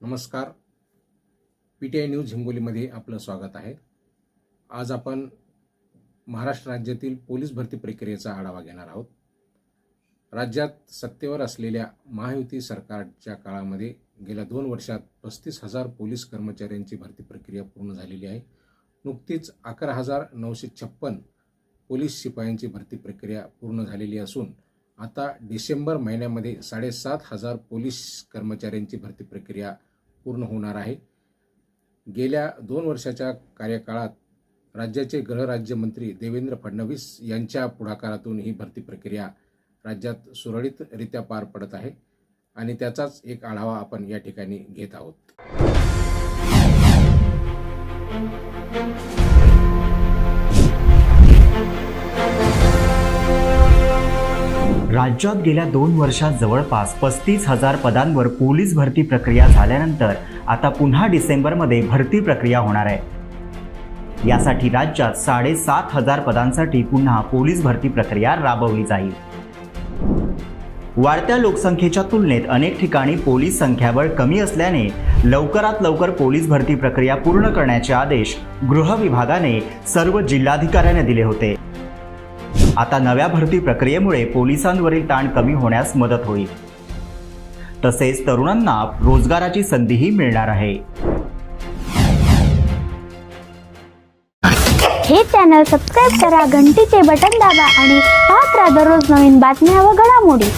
नमस्कार. P T I news हिंगोलीमध्ये आपलं स्वागत आहे. आज आपण महाराष्ट्र राज्यातील पोलीस भरती प्रक्रियेचा आढावा घेणार आहोत. राज्यात सत्तेवर असलेल्या महायुती सरकारच्या काळामध्ये गेल्या दोन वर्षात पस्तीस हजार पोलीस कर्मचाऱ्यांची भरती प्रक्रिया पूर्ण झालेली आहे. नुकतीच अकरा हजार नऊशे छप्पन पोलीस शिपायांची भरती प्रक्रिया पूर्ण झालेली असून आता डिसेंबर महिन्यामध्ये साडेसात हजार पोलीस कर्मचाऱ्यांची भरती प्रक्रिया पूर्ण होणार आहे. गेल्या दोन वर्षाच्या कार्यकाळात राज्याचे गृहराज्यमंत्री देवेंद्र फडणवीस यांच्या पुढाकारातून ही भरती प्रक्रिया राज्यात सुरळीतरित्या पार पडत आहे आणि त्याचाच एक आढावा आपण या ठिकाणी घेत आहोत. राज्यात गेल्या दोन वर्षात जवळपास पस्तीस हजार पदांवर पोलीस भरती प्रक्रिया झाल्यानंतर आता पुन्हा डिसेंबरमध्ये भरती प्रक्रिया होणार आहे. यासाठी राज्यात साडेसात हजार पदांसाठी पुन्हा पोलीस भरती प्रक्रिया राबवली जाईल. वाढत्या लोकसंख्येच्या तुलनेत अनेक ठिकाणी पोलीस संख्याबळ कमी असल्याने लवकरात लवकर पोलीस भरती प्रक्रिया पूर्ण करण्याचे आदेश गृह विभागाने सर्व जिल्हाधिकाऱ्यांना दिले होते. आता नव्या भरती प्रक्रियेमुळे पोलिसांवरील ताण कमी होण्यास मदत होईल. तसेच तरुणांना रोजगाराची संधीही मिळणार आहे. हे चॅनल सबस्क्राईब करा घंटीचे बटन दाबा आणि पाहत राहा दररोज नवीन बातम्या व घडामोडी.